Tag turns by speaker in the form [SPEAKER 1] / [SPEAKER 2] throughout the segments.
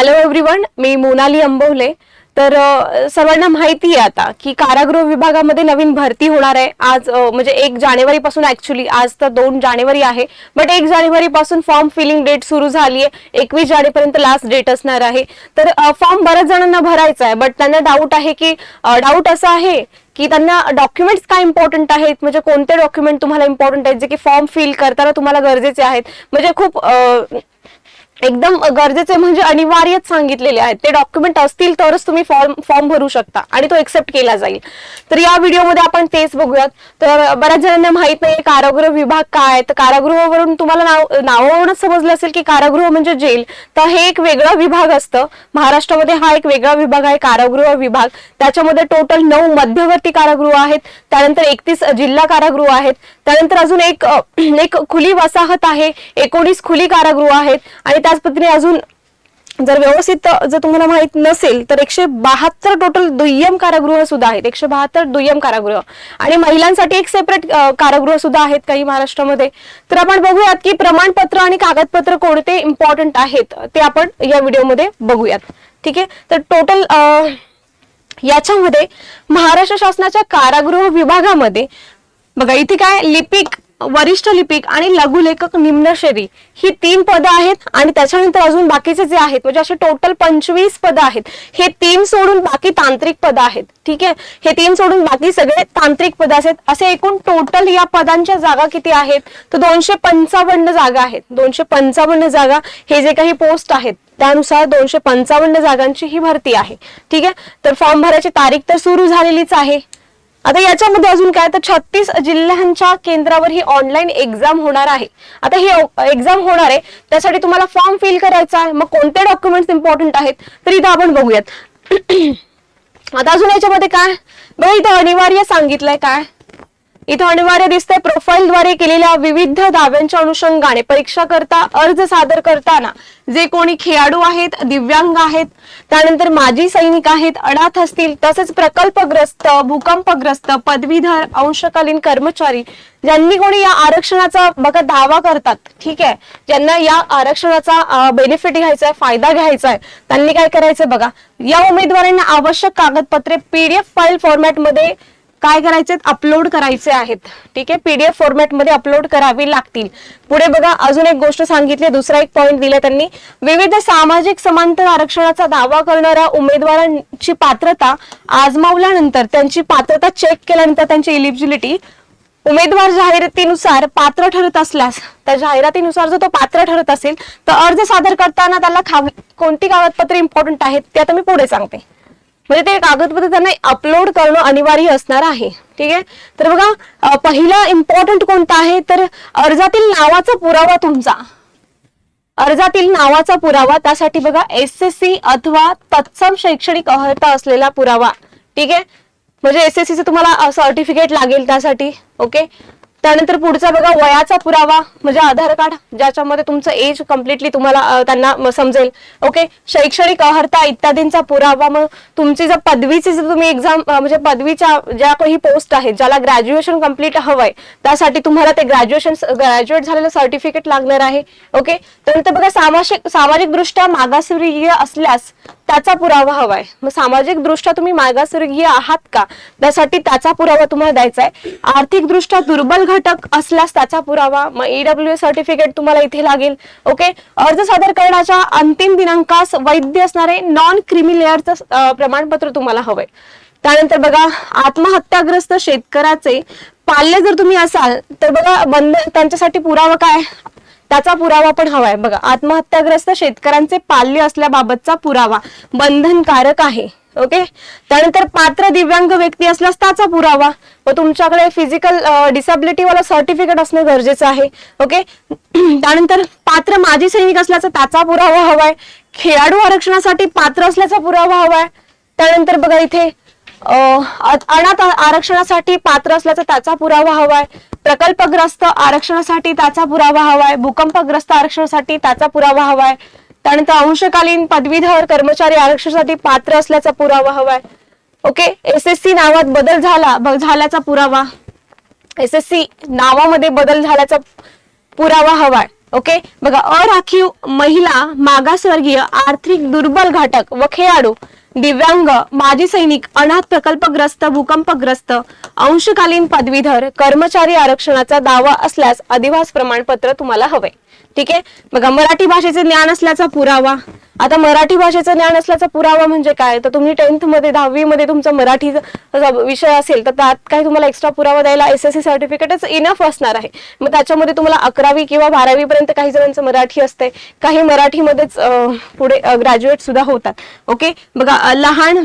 [SPEAKER 1] Hello everyone मी मोनाली अंबवले. तर सर्वांना माहिती आहे आता की कारागृह विभागामध्ये नवीन भरती होणार आहे. आज म्हणजे एक जानेवारी पासून ऍक्च्युली आज तर दोन जानेवारी आहे. बट एक जानेवारी पासून फॉर्म फिलिंग डेट सुरू झाली आहे एकवीस जानेपर्यंत लास्ट डेट असणार आहे. तर फॉर्म बऱ्याच जणांना भरायचा आहे. बट त्यांना डाऊट आहे की डाऊट असा आहे की त्यांना डॉक्युमेंट्स काय इम्पॉर्टंट आहेत? म्हणजे कोणते डॉक्युमेंट तुम्हाला इम्पॉर्टंट आहेत? जे की फॉर्म फिल करताना तुम्हाला गरजेचे आहेत? म्हणजे खूप एकदम गरजेचे म्हणजे अनिवार्यच सांगितलेले आहेत. ते डॉक्युमेंट असतील तरच तुम्ही फॉर्म फॉर्म भरू शकता आणि तो एक्सेप्ट केला जाईल. तर या व्हिडिओमध्ये आपण तेच बघूयात. तर बऱ्याच जणांना माहीत नाही कारागृह विभाग काय तर कारागृहावरून तुम्हाला नाव नावावरूनच समजलं असेल की कारागृह म्हणजे जेल. तर हे एक वेगळा विभाग असतं. महाराष्ट्रामध्ये हा एक वेगळा विभाग आहे कारागृह विभाग. त्याच्यामध्ये टोटल नऊ मध्यवर्ती कारागृह आहेत. त्यानंतर एकतीस जिल्हा कारागृह आहेत. त्यानंतर अजून एक एक खुली वसाहत आहे. एकोणीस खुली कारागृह आहेत. आणि त्याच पद्धतीने अजून जर व्यवस्थित जर तुम्हाला माहीत नसेल तर एकशे बहात्तर टोटल दुय्यम कारागृह सुद्धा आहेत. एकशे बहात्तर दुय्यम कारागृह. आणि महिलांसाठी एक सेपरेट कारागृह सुद्धा आहेत काही महाराष्ट्रामध्ये. तर आपण बघूयात की प्रमाणपत्र आणि कागदपत्र कोणते इम्पॉर्टंट आहेत ते आपण या व्हिडिओमध्ये बघूयात. ठीक आहे? तर टोटल याच्यामध्ये महाराष्ट्र शासनाच्या कारागृह विभागामध्ये बघा इथे काय लिपिक वरिष्ठ लिपिक आणि लघुलेखक निम्नशेरी ही तीन पदं आहेत आणि त्याच्यानंतर अजून बाकीचे जे आहेत म्हणजे असे टोटल पंचवीस पदं आहेत हे तीन सोडून बाकी तांत्रिक पदं आहेत. ठीक आहे? हे तीन सोडून बाकी सगळे तांत्रिक पदं आहेत. असे एकूण टोटल या पदांच्या जागा किती आहेत? तर दोनशे पंचावन्न जागा आहेत. दोनशे पंचावन्न जागा हे जे काही पोस्ट आहेत त्यानुसार दोनशे पंचावन्न जागांची ही भरती आहे. ठीक आहे? तर फॉर्म भरायची तारीख तर सुरू झालेलीच आहे. आता याच्यामध्ये अजून काय? तर छत्तीस जिल्ह्यांच्या केंद्रावर ही ऑनलाईन एक्झाम होणार आहे. आता ही एक्झाम होणार आहे. त्यासाठी तुम्हाला फॉर्म फिल करायचा आहे. मग कोणते डॉक्युमेंट्स इम्पॉर्टंट आहेत? तर इथं आपण बघूयात. आता अजून याच्यामध्ये काय? बघा इथं अनिवार्य सांगितलंय काय? इथं अनिवार्य दिसतंय प्रोफाईलद्वारे केलेल्या विविध दाव्यांच्या अनुषंगाने परीक्षा करता अर्ज सादर करताना जे कोणी खेळाडू आहेत दिव्यांग आहेत त्यानंतर माजी सैनिक आहेत अनाथ असतील तसेच प्रकल्पग्रस्त भूकंपग्रस्त पदवीधर अंशकालीन कर्मचारी ज्यांनी कोणी या आरक्षणाचा बघा दावा करतात ठीक आहे ज्यांना या आरक्षणाचा बेनिफिट घ्यायचा आहे फायदा घ्यायचा आहे त्यांनी काय करायचं बघा. या उमेदवारांना आवश्यक कागदपत्रे पीडीएफ फाईल फॉर्मॅटमध्ये काय करायचे अपलोड करायचे आहेत. ठीक आहे? पीडीएफ फॉर्मॅटमध्ये अपलोड करावी लागतील. पुढे बघा अजून एक गोष्ट सांगितली दुसरा एक पॉईंट दिला त्यांनी. विविध सामाजिक समांतर आरक्षणाचा दावा करणाऱ्या उमेदवारांची पात्रता आजमावल्यानंतर त्यांची पात्रता चेक केल्यानंतर त्यांची इलिजिबिलिटी उमेदवार जाहिरातीनुसार पात्र ठरत असल्यास त्या जाहिरातीनुसार जर तो पात्र ठरत असेल तर अर्ज सादर करताना त्याला कोणती कागदपत्रे इम्पॉर्टंट आहेत ते आता मी पुढे सांगते. म्हणजे ते कागदपत्र त्यांना अपलोड करणं अनिवार्य असणार आहे. ठीक आहे? तर बघा पहिलं इम्पॉर्टंट कोणता आहे? तर अर्जातील नावाचा पुरावा तुमचा. अर्जातील नावाचा पुरावा त्यासाठी बघा एस एस सी अथवा तत्सम शैक्षणिक अर्हता असलेला पुरावा. ठीक आहे? म्हणजे एस एस सी तुम्हाला सर्टिफिकेट लागेल त्यासाठी. ओके? त्यानंतर पुढचा बघा वयाचा पुरावा म्हणजे आधार कार्ड ज्याच्यामध्ये तुमचं एज कम्प्लिटली तुम्हाला त्यांना समजेल. ओके शैक्षणिक अर्हता इत्यादींचा पुरावा मग तुमची जर पदवीची जर तुम्ही एक्झाम म्हणजे पदवीच्या ज्या काही पोस्ट आहेत ज्याला ग्रॅज्युएशन कंप्लीट हवंय त्यासाठी तुम्हाला ते ग्रॅज्युएशन ग्रॅज्युएट झालेलं सर्टिफिकेट लागणार आहे. ओके त्यानंतर बघा सामाजिक सामाजिक दृष्ट्या मागासवर्गीय असल्यास त्याचा पुरावा हवाय. मग सामाजिक दृष्ट्या तुम्ही मागासवर्गीय आहात का? त्यासाठी त्याचा पुरावा तुम्हाला द्यायचा आहे. आर्थिक दृष्ट्या दुर्बल घटक असल्यास त्याचा पुरावा मग ईडब्ल्यू सर्टिफिकेट तुम्हाला इथे लागेल. ओके अर्ज सादर करण्याच्या अंतिम दिनांकास वैध असणारे नॉन क्रिमी लेअरचं प्रमाणपत्र तुम्हाला हवंय. त्यानंतर बघा आत्महत्याग्रस्त शेतकऱ्याचे पाल्य जर तुम्ही असाल तर बघा बंद त्यांच्यासाठी पुरावा काय? त्याचा पुरावा पण हवाय. बघा आत्महत्याग्रस्त शेतकऱ्यांचे पाल्य असल्याबाबतचा पुरावा बंधनकारक आहे. ओके? त्यानंतर पात्र दिव्यांग व्यक्ती असल्यास त्याचा पुरावा. व तुमच्याकडे फिजिकल डिसॅबिलिटी वाला सर्टिफिकेट असणं गरजेचं आहे. ओके? त्यानंतर पात्र माजी सैनिक असल्याचा त्याचा पुरावा हवाय. खेळाडू आरक्षणासाठी पात्र असल्याचा पुरावा हवाय. त्यानंतर बघा इथे अनाथ आरक्षणासाठी पात्र असल्याचा त्याचा पुरावा हवाय. प्रकल्पग्रस्त आरक्षणासाठी त्याचा पुरावा हवाय. भूकंपग्रस्त आरक्षणासाठी त्याचा पुरावा हवाय. त्यानंतर अंशकालीन पदवीधर कर्मचारी आरक्षणासाठी पात्र असल्याचा पुरावा हवाय. ओके? एस एस सी नावात बदल झाला झाल्याचा पुरावा. एस एस सी नावामध्ये बदल झाल्याचा पुरावा हवाय. ओके? बघा अराखीव महिला मागासवर्गीय आर्थिक दुर्बल घटक व खेळाडू दिव्यांग माजी सैनिक अनाथ प्रकल्पग्रस्त भूकंपग्रस्त अंशकालीन पदवीधर कर्मचारी आरक्षणाचा दावा असल्यास अधिवास प्रमाणपत्र तुम्हाला हवे. ठीक आहे? बघा मराठी भाषेचे ज्ञान असल्याचा पुरावा. आता मराठी भाषेचं ज्ञान असल्याचा पुरावा म्हणजे काय? तर तुम्ही टेन्थमध्ये दहावी मध्ये तुमचा मराठी विषय असेल तर त्यात काही तुम्हाला एक्स्ट्रा पुरावा द्यायला एस एस सी सर्टिफिकेटच इनफ असणार आहे. मग त्याच्यामध्ये तुम्हाला अकरावी किंवा बारावी पर्यंत काही जणांचं मराठी असते काही मराठीमध्येच पुढे ग्रॅज्युएट सुद्धा होतात. ओके बघा लहान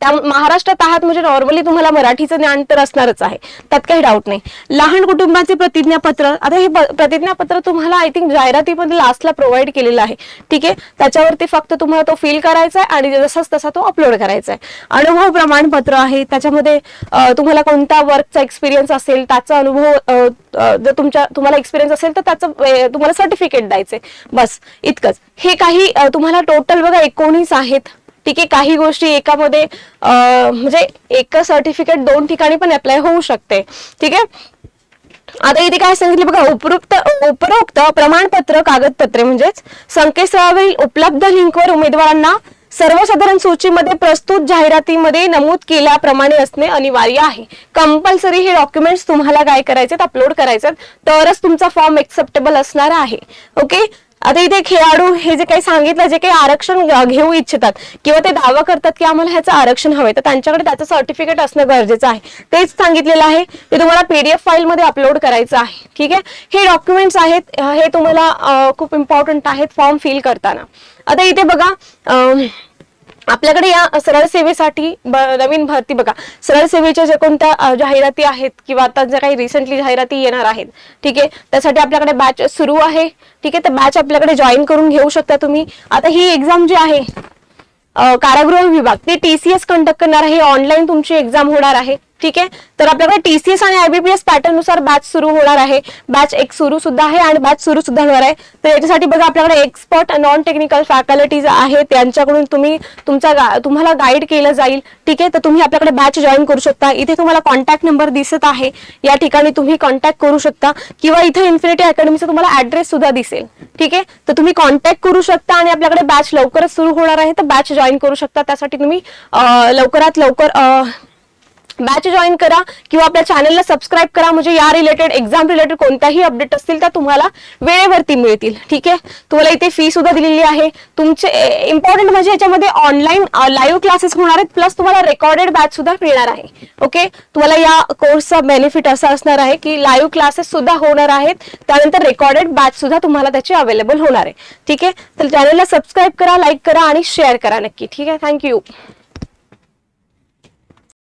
[SPEAKER 1] त्या महाराष्ट्रात आहात म्हणजे नॉर्मली तुम्हाला मराठीचं ज्ञान तर असणारच आहे. त्यात काही डाऊट नाही. लहान कुटुंबाचे प्रतिज्ञापत्र आता हे प्रतिज्ञापत्र तुम्हाला आय थिंक जाहिरातीमध्ये लास्टला प्रोव्हाइड केलेलं आहे. ठीक आहे? त्याच्यावरती फक्त तुम्हाला तो फिल करायचा आहे आणि जसाच तसा तो अपलोड करायचा आहे. अनुभव प्रमाणपत्र आहे. त्याच्यामध्ये तुम्हाला कोणता वर्कचा एक्सपिरियन्स असेल त्याचा अनुभव जर तुमच्या तुम्हाला एक्सपिरियन्स असेल तर त्याचं तुम्हाला सर्टिफिकेट द्यायचे बस इतकंच. हे काही तुम्हाला टोटल बघा एकोणीस आहेत. ठीक आहे काही गोष्टी एकामध्ये म्हणजे एक सर्टिफिकेट दोन ठिकाणी पण अप्लाय होऊ शकते. ठीक आहे? आता इथे काय सांगितलं बघा उपरोक्त उपरोक्त प्रमाणपत्र कागदपत्रे म्हणजेच संकेतस्थळावरील उपलब्ध लिंकवर उमेदवारांना सर्वसाधारण सूचीमध्ये प्रस्तुत जाहिरातीमध्ये नमूद केल्याप्रमाणे असणे अनिवार्य आहे. कंपल्सरी हे डॉक्युमेंट्स तुम्हाला काय करायचे अपलोड करायचे तरच तुमचा फॉर्म एक्सेप्टेबल असणार आहे. ओके आता इथे खेळाडू हे जे काही सांगितलं जे काही आरक्षण घेऊ इच्छितात किंवा ते दावा करतात की आम्हाला ह्याचं आरक्षण हवे तर त्यांच्याकडे त्याचं सर्टिफिकेट असणं गरजेचं आहे. तेच सांगितलेलं आहे. ते तुम्हाला पीडीएफ फाईल मध्ये अपलोड करायचं आहे. ठीक आहे? हे डॉक्युमेंट्स आहेत हे तुम्हाला खूप इम्पॉर्टंट आहेत फॉर्म फिल करताना. आता इथे बघा आपल्याकडे या सरळ सेवेसाठी ब- नवीन भरती बघा. सरळ सेवेच्या ज्या कोणत्या जाहिराती आहेत किंवा आता ज्या काही रिसेंटली जाहिराती येणार आहेत ठीक आहे? त्यासाठी आपल्याकडे बॅच सुरू आहे. ठीक आहे? तर बॅच आपल्याकडे जॉईन करून घेऊ शकता तुम्ही. आता ही एक्झाम जी आहे कारागृह विभाग ते टीसीएस कंडक्ट करणार आहे. ऑनलाईन तुमची एक्झाम होणार आहे. ठीक आहे? तर आपल्याकडे टीसीएस आणि आयबीपीएस पॅटर्ननुसार बॅच सुरू होणार आहे. बॅच एक सुरू सुद्धा आहे आणि बॅच सुरू सुद्धा होणार आहे. तर याच्यासाठी बघा आपल्याकडे एक्सपर्ट नॉन टेक्निकल फॅकल्टीज आहेत. त्यांच्याकडून तुम्ही तुमचा तुम्हाला गाईड केलं जाईल. ठीक आहे? तर तुम्ही आपल्याकडे बॅच जॉईन करू शकता. इथे तुम्हाला कॉन्टॅक्ट नंबर दिसत आहे. या ठिकाणी तुम्ही कॉन्टॅक्ट करू शकता. किंवा इथे इन्फिनिटी अकॅडमीचा तुम्हाला ऍड्रेस सुद्धा दिसेल. ठीक आहे? तर तुम्ही कॉन्टॅक्ट करू शकता आणि आपल्याकडे बॅच लवकरच सुरू होणार आहे. तर बॅच जॉईन करू शकता. त्यासाठी तुम्ही लवकरात लवकर बॅच जॉईन करा किंवा आपल्या चॅनलला सबस्क्राईब करा. म्हणजे या रिलेटेड एक्झाम रिलेटेड कोणत्याही अपडेट असतील त्या तुम्हाला वेळेवरती मिळतील. ठीक आहे? तुम्हाला इथे फी सुद्धा दिलेली आहे. तुमचे इम्पॉर्टंट म्हणजे याच्यामध्ये ऑनलाईन लाईव्ह क्लासेस होणार आहेत. प्लस तुम्हाला रेकॉर्डेड बॅच सुद्धा मिळणार आहे. ओके तुम्हाला या कोर्सचा बेनिफिट असा असणार आहे की लाईव्ह क्लासेस सुद्धा होणार आहेत. त्यानंतर रेकॉर्डेड बॅच सुद्धा तुम्हाला त्याची अवेलेबल होणार आहे. ठीक आहे? तर चॅनलला सबस्क्राईब करा लाईक करा आणि शेअर करा नक्की. ठीक आहे? थँक्यू